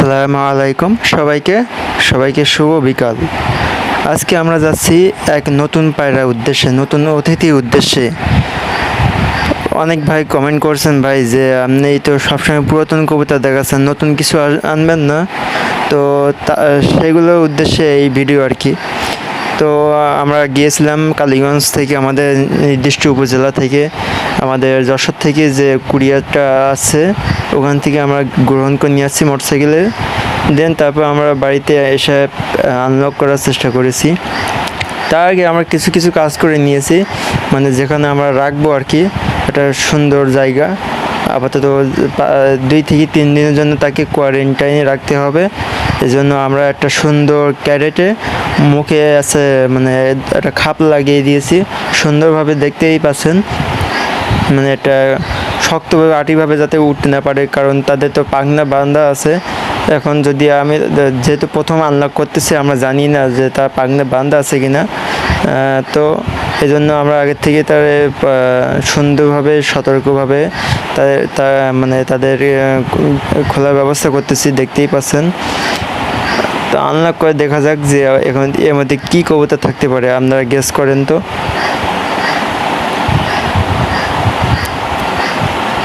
আসসালামু আলাইকুম। সবাইকে সবাইকে শুভ বিকাল। আজকে আমরা যাচ্ছি এক নতুন পায়রা উদ্দেশ্যে, নতুন অতিথি উদ্দেশ্যে। অনেক ভাই কমেন্ট করছেন, ভাই, যে আপনি তো সবসময় পুরাতন কবিতা দেখাচ্ছেন, নতুন কিছু আনবেন না। তা- সেগুলোর উদ্দেশ্যে এই ভিডিও আর কি। তো, আমরা গিয়েছিলাম কালীগঞ্জ থেকে আমাদের নির্দিষ্ট উপজেলা থেকে, আমাদের যশোর থেকে যে কুরিয়ারটা আছে, ওখান থেকে আমরা গ্রহণ করে নিয়ে আসছি মোটরসাইকেলে দেন তারপর আমরা বাড়িতে এসে আনলক করার চেষ্টা করেছি। তার আগে আমরা কিছু কিছু কাজ করে নিয়েছি। মানে যেখানে আমরা রাখব আর কি একটা সুন্দর জায়গা। আপাতত দুই থেকে তিন দিনের জন্য তাকে কোয়ারেন্টাইনে রাখতে হবে। এজন্য আমরা একটা সুন্দর ক্যারেটে মুখে আছে মানে একটা খাপ লাগিয়ে দিয়েছি। সুন্দরভাবে দেখতেই পাচ্ছেন। মানে একটা শক্তভাবে, আটিভাবে যাতে উঠতে না পারে, কারণ তাদের তো পাখনা বান্ধা আছে। এখন যদি আমি যেহেতু প্রথম আনলক করতেছি, আমরা জানি না যে তার পাগনে বান্ধা আছে কিনা। তো এই জন্য আমরা আগের থেকে তার সুন্দরভাবে, সতর্কভাবে তাদের মানে তাদের খোলার ব্যবস্থা করতেছি, দেখতেই পাচ্ছেন। তো আনলক করে দেখা যাক যে এখন এর মধ্যে কী কবুতর থাকতে পারে, আপনারা গেস করেন তো।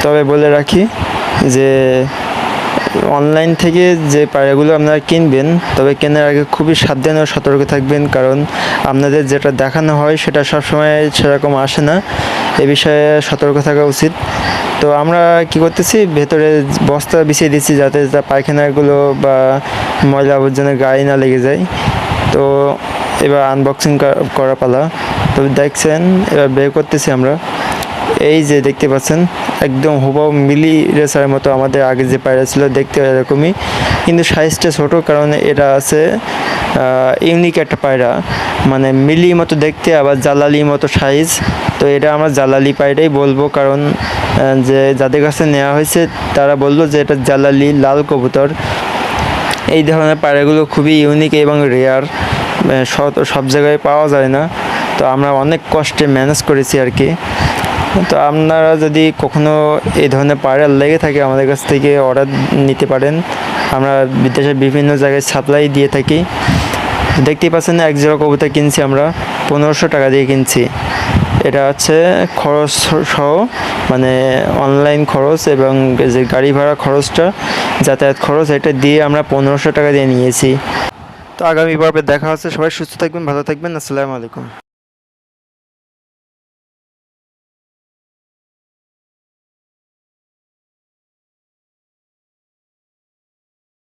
তবে বলে রাখি যে অনলাইন থেকে যে পায়রাগুলো আপনারা কিনবেন, তবে কেনার আগে খুবই সাবধান ও সতর্ক থাকবেন, কারণ আপনাদের যেটা দেখানো হয় সেটা সবসময় সেরকম আসে না। এ বিষয়ে সতর্ক থাকা উচিত। তো আমরা কি করতেছি? ভেতরে বস্তা বিছিয়ে দিচ্ছি যাতে পায়খানাগুলো বা ময়লা আবর্জনা গায়ে না লেগে যায়। তো এবার আনবক্সিং করা পালা। তো দেখছেন, এবার বের করতেছি আমরা। এই যে দেখতে পাচ্ছেন, একদম হুবাহু মিলি রেসার মতো আমাদের আগে যে পায়রা ছিল, দেখতে এরকমই। কিন্তু সাইজটা ছোট, কারণ এটা আছে ইউনিক একটা পায়রা। মানে মিলি মতো দেখতে, আবার জালালি মতো সাইজ। তো এটা আমরা জালালি পায়রাই বলব, কারণ যে যাদের কাছে নেওয়া হয়েছে, তারা বলল যে এটা জালালি লাল কবুতর। এই ধরনের পায়রাগুলো খুবই ইউনিক এবং রেয়ার সব জায়গায় পাওয়া যায় না। তো আমরা অনেক কষ্টে ম্যানেজ করেছি আর কি। তো আপনারা যদি কখনো এই ধরনের পায়রা লেগে থাকে আমাদের কাছ থেকে অর্ডার নিতে পারেন। আমরা বিদেশের বিভিন্ন জায়গায় সাপ্লাই দিয়ে থাকি। দেখতেই পাচ্ছেন এক জোড়া কবুতর কিনছি আমরা, পনেরোশো টাকা দিয়ে কিনছি। এটা হচ্ছে খরচ সহ মানে অনলাইন খরচ এবং যে গাড়ি ভাড়া খরচটা, যাতায়াত খরচ, এটা দিয়ে আমরা পনেরোশো টাকা দিয়ে নিয়েছি। তো আগামী পর্বে দেখা হচ্ছে, সবাই সুস্থ থাকবেন, ভালো থাকবেন, আসসালামু আলাইকুম।